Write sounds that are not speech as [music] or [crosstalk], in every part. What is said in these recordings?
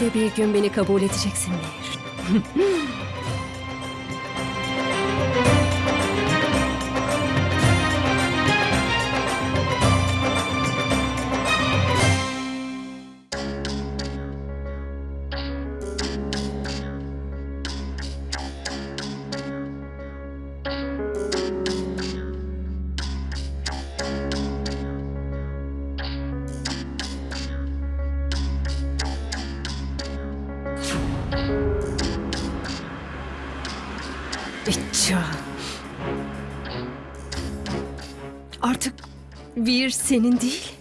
de bir gün beni kabul edeceksin Nehir. [laughs] Artık Vir senin değil.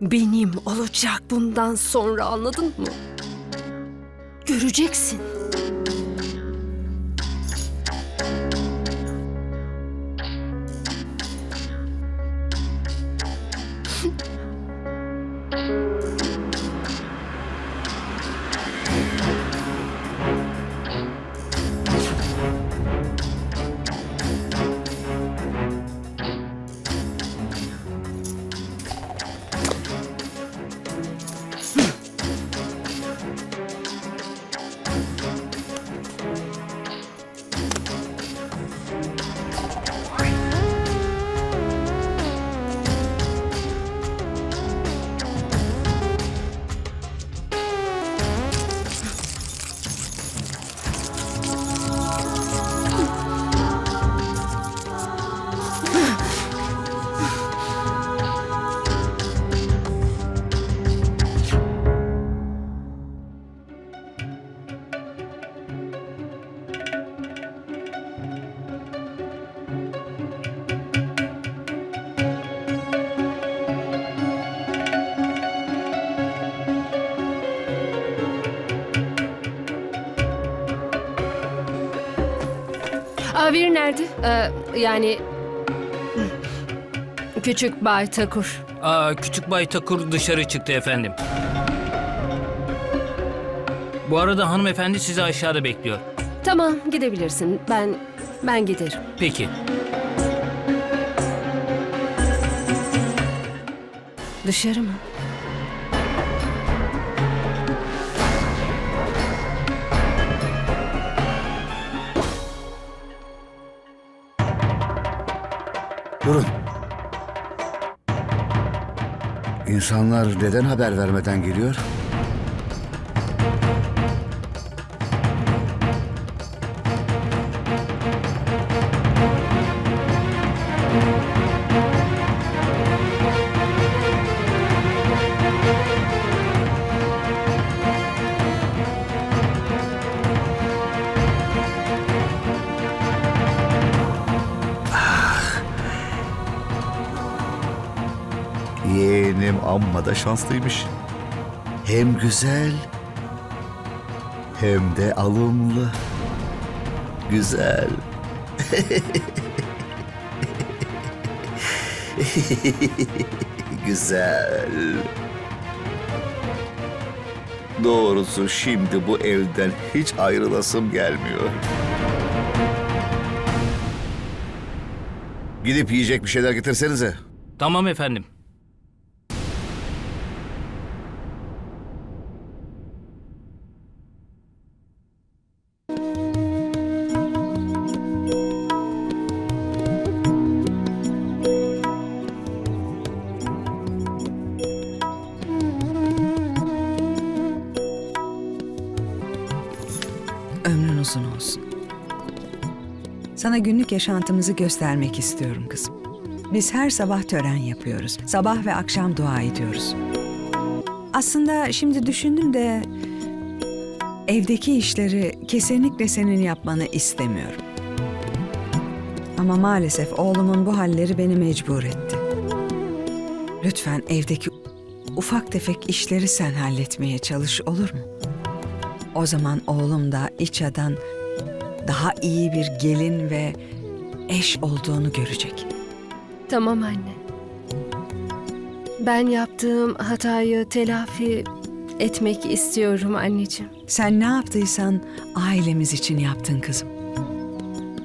Benim olacak bundan sonra anladın mı? Göreceksin. Aa, Vir nerede? Ee, yani... Küçük Bay Takur. Aa, küçük Bay Takur dışarı çıktı efendim. Bu arada hanımefendi sizi aşağıda bekliyor. Tamam gidebilirsin. Ben ben giderim. Peki. Dışarı mı? İnsanlar neden haber vermeden geliyor? Yeğenim amma da şanslıymış. Hem güzel hem de alımlı. Güzel. [laughs] güzel. Doğrusu şimdi bu evden hiç ayrılasım gelmiyor. Gidip yiyecek bir şeyler getirsenize. Tamam efendim. Sana günlük yaşantımızı göstermek istiyorum kızım. Biz her sabah tören yapıyoruz. Sabah ve akşam dua ediyoruz. Aslında şimdi düşündüm de evdeki işleri kesinlikle senin yapmanı istemiyorum. Ama maalesef oğlumun bu halleri beni mecbur etti. Lütfen evdeki ufak tefek işleri sen halletmeye çalış olur mu? O zaman oğlum da İça'dan daha iyi bir gelin ve eş olduğunu görecek. Tamam anne. Ben yaptığım hatayı telafi etmek istiyorum anneciğim. Sen ne yaptıysan ailemiz için yaptın kızım.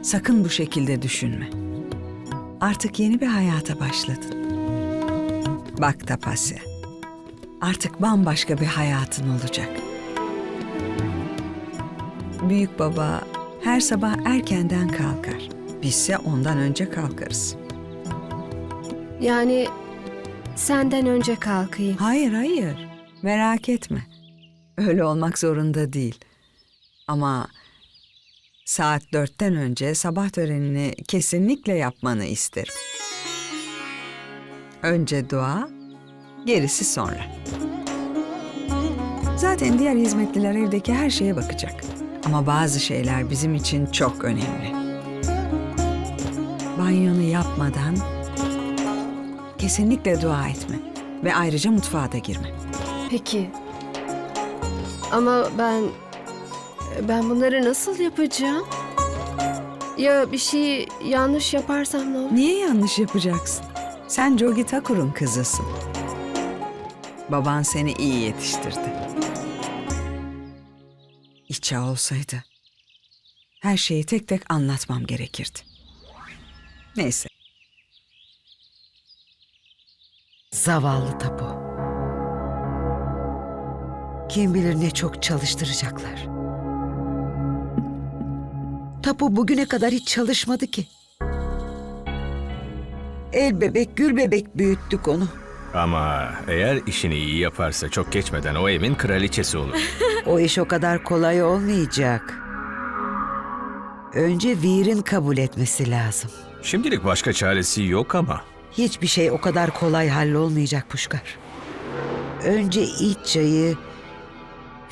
Sakın bu şekilde düşünme. Artık yeni bir hayata başladın. Bak Tapasya. Artık bambaşka bir hayatın olacak. Büyük baba her sabah erkenden kalkar. Bizse ondan önce kalkarız. Yani senden önce kalkayım. Hayır hayır. Merak etme. Öyle olmak zorunda değil. Ama saat dörtten önce sabah törenini kesinlikle yapmanı isterim. Önce dua, gerisi sonra. Zaten diğer hizmetliler evdeki her şeye bakacak. Ama bazı şeyler bizim için çok önemli. Banyonu yapmadan kesinlikle dua etme ve ayrıca mutfağa da girme. Peki. Ama ben ben bunları nasıl yapacağım? Ya bir şey yanlış yaparsam ne olur? Niye yanlış yapacaksın? Sen Jogi Thakur'un kızısın. Baban seni iyi yetiştirdi. İça olsaydı her şeyi tek tek anlatmam gerekirdi. Neyse. Zavallı Tapu. Kim bilir ne çok çalıştıracaklar. Tapu bugüne kadar hiç çalışmadı ki. El bebek, gül bebek büyüttük onu. Ama eğer işini iyi yaparsa çok geçmeden o evin kraliçesi olur. O iş o kadar kolay olmayacak. Önce Vir'in kabul etmesi lazım. Şimdilik başka çaresi yok ama. Hiçbir şey o kadar kolay hallolmayacak Puşkar. Önce iç çayı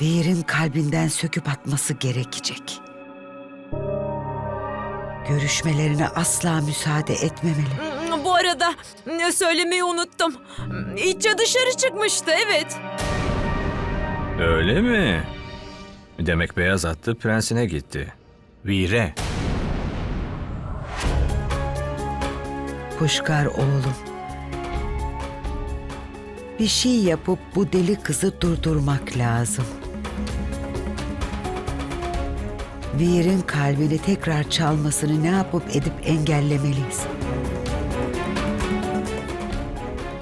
Vir'in kalbinden söküp atması gerekecek. Görüşmelerine asla müsaade etmemeli. Bu arada e, söylemeyi unuttum. İtça dışarı çıkmıştı evet. Öyle mi? Demek beyaz atlı prensine gitti. Vire. Puşkar oğlum. Bir şey yapıp bu deli kızı durdurmak lazım. Vir'in kalbini tekrar çalmasını ne yapıp edip engellemeliyiz.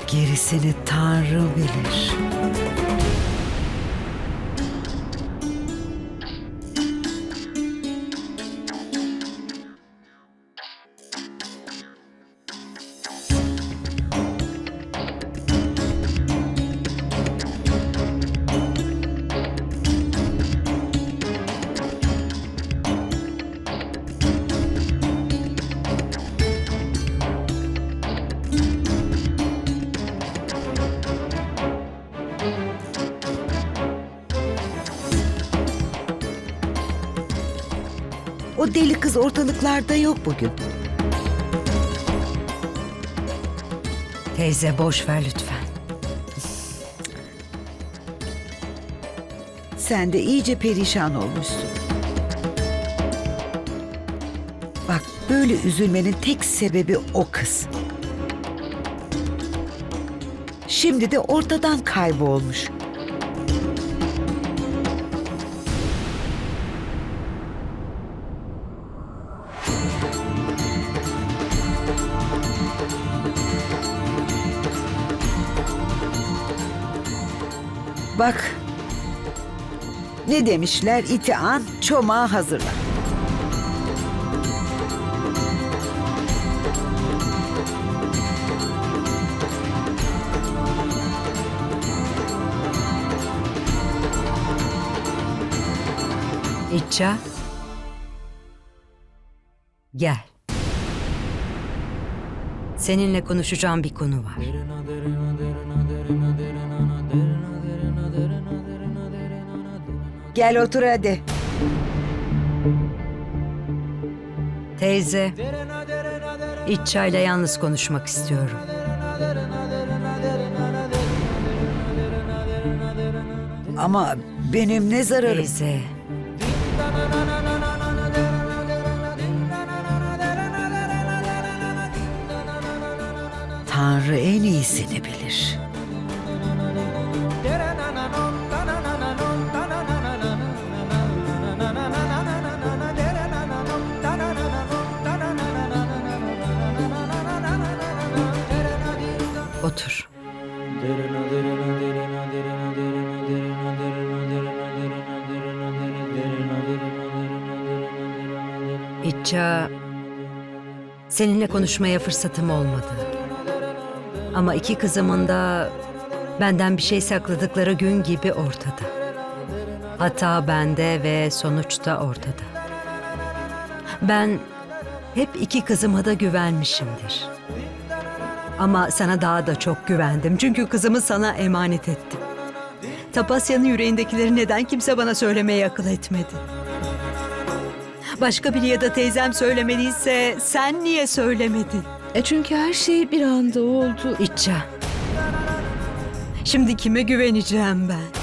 Gerisini Tanrı bilir. Deli kız ortalıklarda yok bugün. Teyze boş ver lütfen. Sen de iyice perişan olmuşsun. Bak böyle üzülmenin tek sebebi o kız. Şimdi de ortadan kaybolmuş. Bak ne demişler? İti an, çomağı hazırla. İtça. Gel. Seninle konuşacağım bir konu var. Gel otur hadi. Teyze. İtça ile yalnız konuşmak istiyorum. Ama benim ne zararım? Teyze. Tanrı en iyisini bilir. Seninle konuşmaya fırsatım olmadı. Ama iki kızımın da benden bir şey sakladıkları gün gibi ortada. Hata bende ve sonuç da ortada. Ben hep iki kızıma da güvenmişimdir. Ama sana daha da çok güvendim. Çünkü kızımı sana emanet ettim. Tapasya'nın yüreğindekileri neden kimse bana söylemeye akıl etmedi? Başka biri ya da teyzem söylemediyse sen niye söylemedin? E çünkü her şey bir anda oldu. İtça. Şimdi kime güveneceğim ben?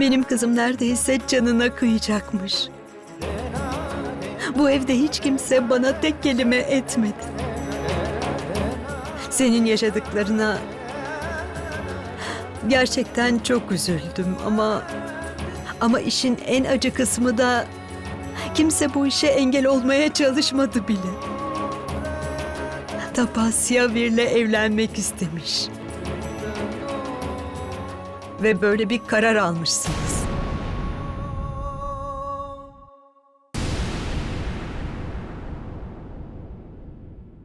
Benim kızım neredeyse canına kıyacakmış. Bu evde hiç kimse bana tek kelime etmedi. Senin yaşadıklarına gerçekten çok üzüldüm ama ama işin en acı kısmı da kimse bu işe engel olmaya çalışmadı bile. Tapasya Vir'le evlenmek istemiş. Ve böyle bir karar almışsınız.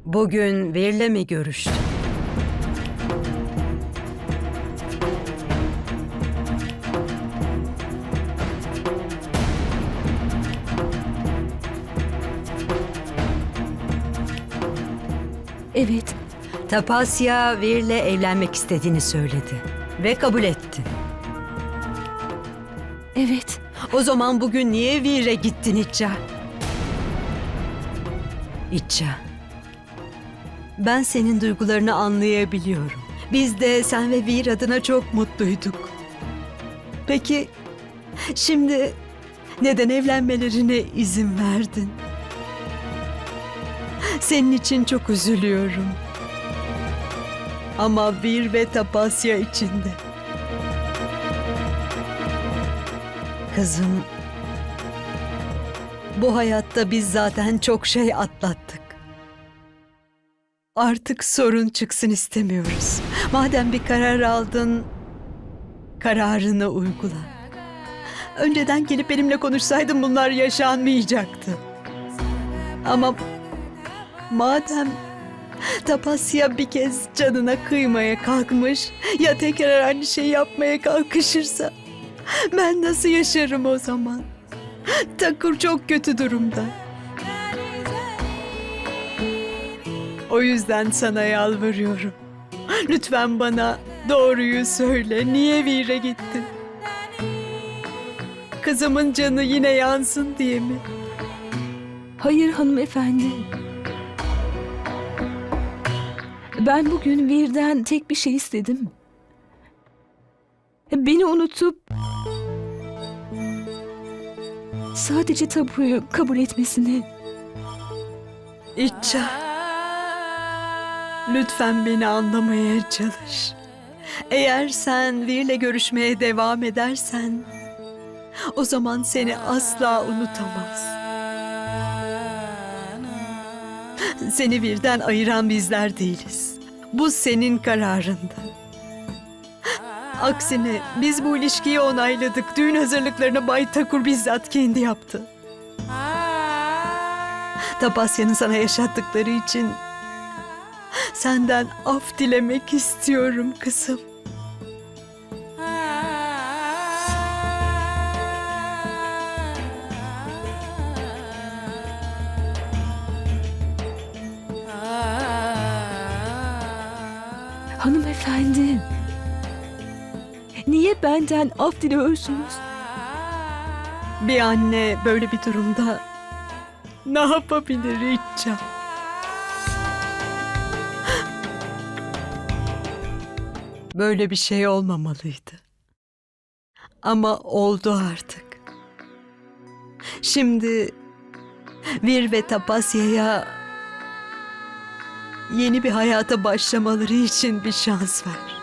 Bugün Vir'le mi görüştün? Tapasya Vir'le evlenmek istediğini söyledi. Ve kabul ettin. evet. O zaman bugün niye Vir'e gittin İtça? İtça. Ben senin duygularını anlayabiliyorum. Biz de sen ve Vir adına çok mutluyduk. Peki şimdi neden evlenmelerine izin verdin? Senin için çok üzülüyorum. Ama Vir ve Tapasya için de. Kızım, bu hayatta biz zaten çok şey atlattık. Artık sorun çıksın istemiyoruz. Madem bir karar aldın, kararını uygula. Önceden gelip benimle konuşsaydın bunlar yaşanmayacaktı. Ama madem Tapasya bir kez canına kıymaya kalkmış ya tekrar aynı şeyi yapmaya kalkışırsa ben nasıl yaşarım o zaman? Takur çok kötü durumda. O yüzden sana yalvarıyorum. Lütfen bana doğruyu söyle. Niye Vir'e gittin? Kızımın canı yine yansın diye mi? Hayır hanımefendi. Ben bugün Vir'den tek bir şey istedim. Beni unutup sadece tabuyu kabul etmesini. İtça. Lütfen beni anlamaya çalış. Eğer sen Vir'le görüşmeye devam edersen o zaman seni asla unutamaz. Seni Vir'den ayıran bizler değiliz. Bu senin kararında. Aksine biz bu ilişkiyi onayladık. Düğün hazırlıklarını Bay Takur bizzat kendi yaptı. Tapasya'nın sana yaşattıkları için senden af dilemek istiyorum kızım. Benden af diliyorsunuz? Bir anne böyle bir durumda ne yapabilir İtça? Böyle bir şey olmamalıydı. Ama oldu artık. Şimdi Vir ve Tapasya'ya yeni bir hayata başlamaları için bir şans ver.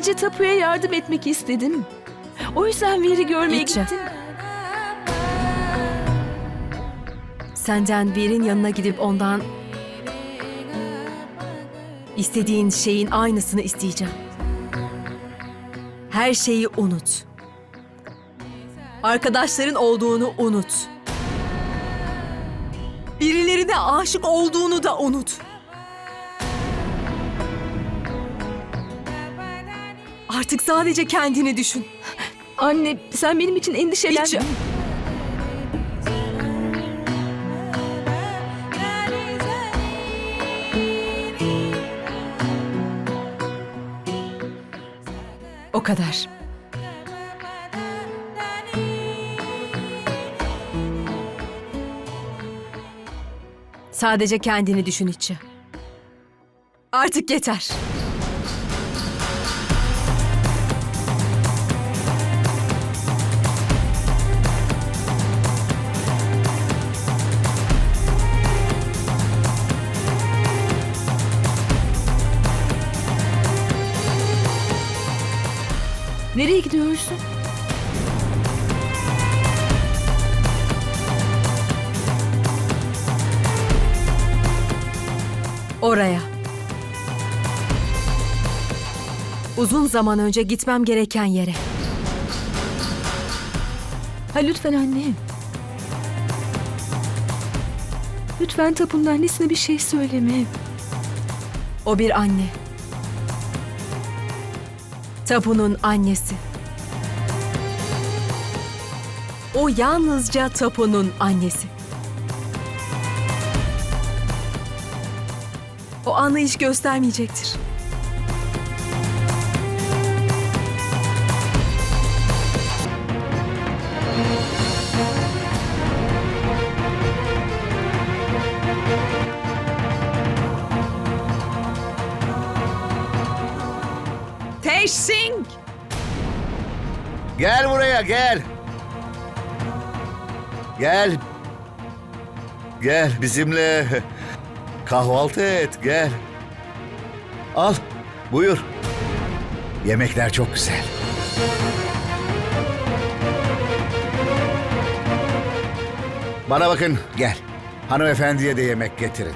Sadece Tapu'ya yardım etmek istedim. O yüzden Veri görmeye İtça. gittim. Senden Vir'in yanına gidip ondan istediğin şeyin aynısını isteyeceğim. Her şeyi unut. Arkadaşların olduğunu unut. Birilerine aşık olduğunu da unut. Artık sadece kendini düşün. Anne sen benim için endişelenme. İtça. O kadar. Sadece kendini düşün içi. Artık yeter. Nereye gidiyorsun? Oraya. Uzun zaman önce gitmem gereken yere. Ha lütfen anne. Lütfen Tapu'nun annesine bir şey söyleme. O bir anne. Tapu'nun annesi. O yalnızca Tapu'nun annesi. O anlayış göstermeyecektir. Gel buraya gel. Gel. Gel bizimle kahvaltı et gel. Al buyur. Yemekler çok güzel. Bana bakın gel. Hanımefendiye de yemek getirin.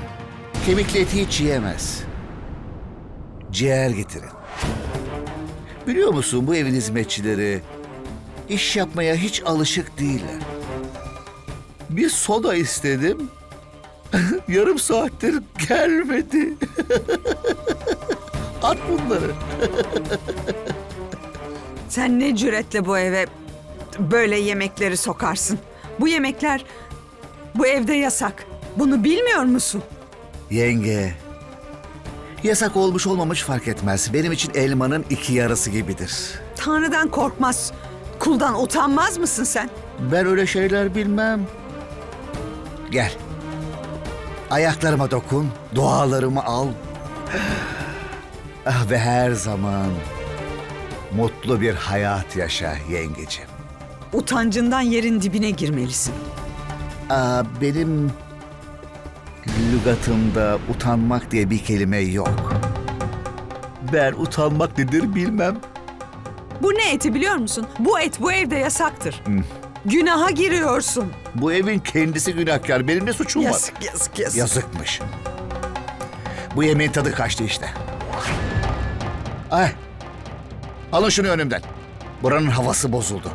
Kemikli eti hiç yiyemez. Ciğer getirin. Biliyor musun bu evin hizmetçileri iş yapmaya hiç alışık değiller. Bir soda istedim. [laughs] Yarım saattir gelmedi. [laughs] At bunları. Sen ne cüretle bu eve böyle yemekleri sokarsın? Bu yemekler bu evde yasak. Bunu bilmiyor musun? Yenge. Yasak olmuş olmamış fark etmez. Benim için elmanın iki yarısı gibidir. Tanrı'dan korkmaz. Kuldan utanmaz mısın sen? Ben öyle şeyler bilmem. Gel. Ayaklarıma dokun, dualarımı al. Ah, ve her zaman mutlu bir hayat yaşa yengeciğim. Utancından yerin dibine girmelisin. Aa, benim lügatımda utanmak diye bir kelime yok. Ben utanmak nedir bilmem. Bu ne eti biliyor musun? Bu et bu evde yasaktır. Günaha giriyorsun. Bu evin kendisi günahkar. Benim ne suçum var? Yazık yazık yazık. Yazıkmış. Bu yemeğin tadı kaçtı işte. Ay. Alın şunu önümden. Buranın havası bozuldu.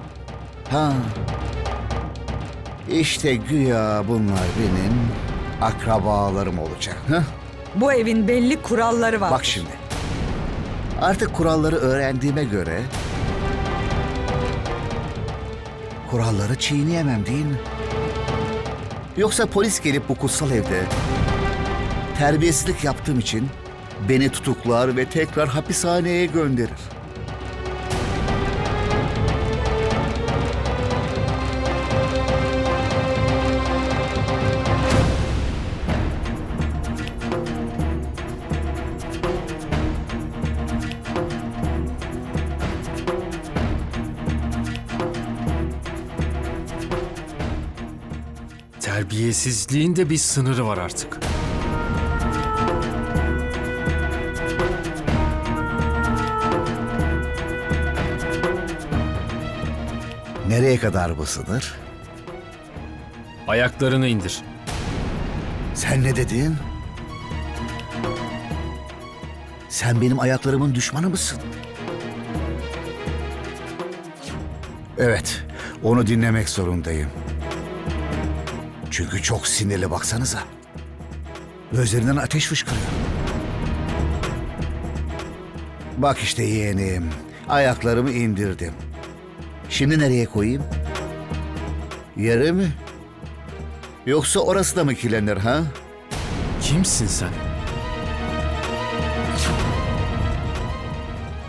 Ha. İşte güya bunlar benim akrabalarım olacak. Ha? Bu evin belli kuralları var. Bak şimdi. Artık kuralları öğrendiğime göre kuralları çiğneyemem değil mi? Yoksa polis gelip bu kutsal evde terbiyesizlik yaptığım için beni tutuklar ve tekrar hapishaneye gönderir. terbiyesizliğin de bir sınırı var artık. Nereye kadar bu sınır? Ayaklarını indir. Sen ne dedin? Sen benim ayaklarımın düşmanı mısın? Evet, onu dinlemek zorundayım. Çünkü çok sinirli baksanıza. Gözlerinden ateş fışkırıyor. Bak işte yeğenim, ayaklarımı indirdim. Şimdi nereye koyayım? Yere mi? Yoksa orası da mı kirlenir ha? Kimsin sen?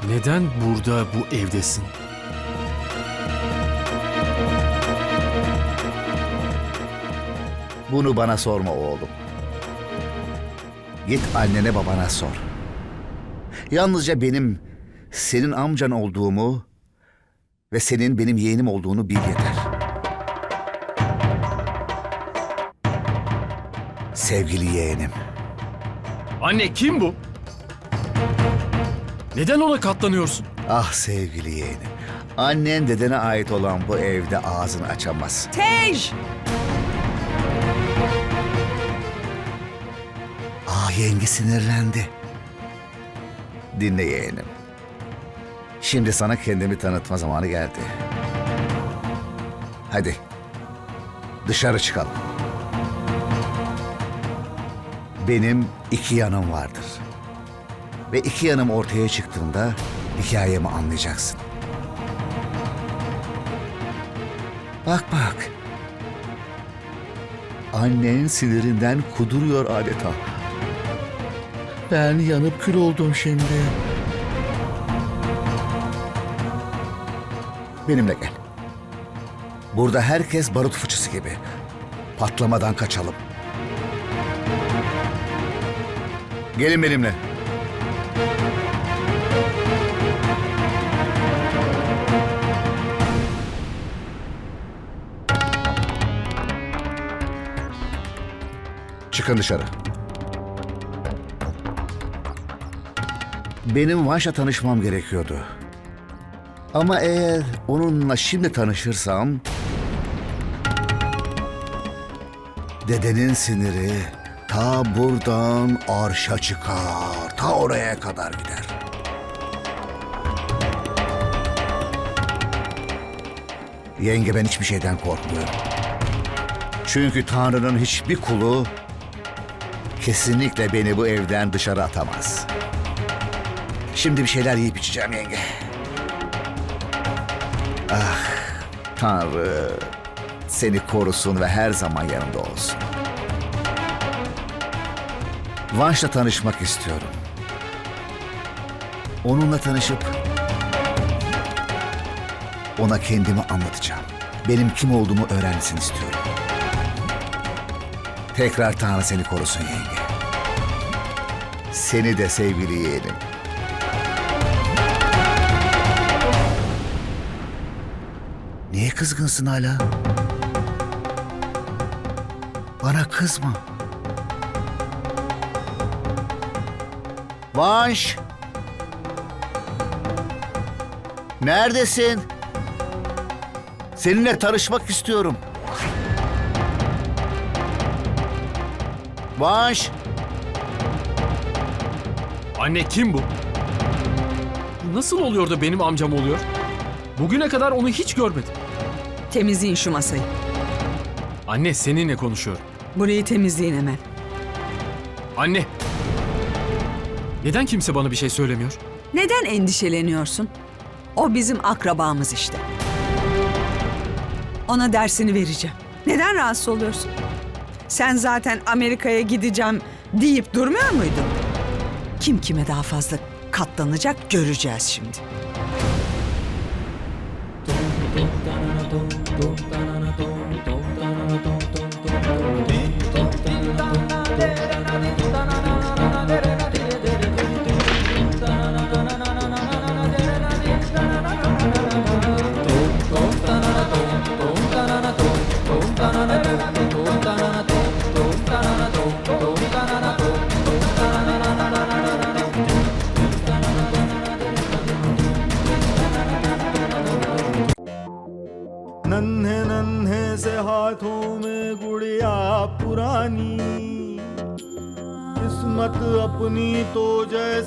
Neden burada bu evdesin? Bunu bana sorma oğlum. Git annene babana sor. Yalnızca benim senin amcan olduğumu ve senin benim yeğenim olduğunu bil yeter. Sevgili yeğenim, Anne kim bu? Neden ona katlanıyorsun? ah sevgili yeğenim. Annen dedene ait olan bu evde ağzını açamaz. Tej! Yenge sinirlendi. Dinle yeğenim. Şimdi sana kendimi tanıtma zamanı geldi. Hadi. Dışarı çıkalım. Benim iki yanım vardır. Ve iki yanım ortaya çıktığında hikayemi anlayacaksın. Bak bak. Annen sinirinden kuduruyor adeta. Ben yanıp kül oldum şimdi. Benimle gel. Burada herkes barut fıçısı gibi. Patlamadan kaçalım. Gelin benimle. Çıkın dışarı. Benim Vanş'la tanışmam gerekiyordu. Ama eğer onunla şimdi tanışırsam... Dedenin siniri ta buradan arşa çıkar. Ta oraya kadar gider. Yenge ben hiçbir şeyden korkmuyorum. Çünkü Tanrı'nın hiçbir kulu kesinlikle beni bu evden dışarı atamaz. Şimdi bir şeyler yiyip içeceğim yenge. Ah Tanrı seni korusun ve her zaman yanında olsun. Vanş'la tanışmak istiyorum. Onunla tanışıp ona kendimi anlatacağım. Benim kim olduğumu öğrensin istiyorum. Tekrar Tanrı seni korusun yenge. Seni de sevgili yeğenim. Kızgınsın hala? Bana kızma. Vanş. Neredesin? Seninle tanışmak istiyorum. Vanş. Anne kim bu? Nasıl oluyor da benim amcam oluyor? Bugüne kadar onu hiç görmedim. Temizleyin şu masayı. Anne seninle konuşuyorum. Burayı temizleyin hemen. Anne. Neden kimse bana bir şey söylemiyor? Neden endişeleniyorsun? O bizim akrabamız işte. Ona dersini vereceğim. Neden rahatsız oluyorsun? Sen zaten Amerika'ya gideceğim deyip durmuyor muydun? Kim kime daha fazla katlanacak göreceğiz şimdi. Tanto, नन्हे से हाथों में गुड़िया पुरानी किस्मत अपनी तो जैसे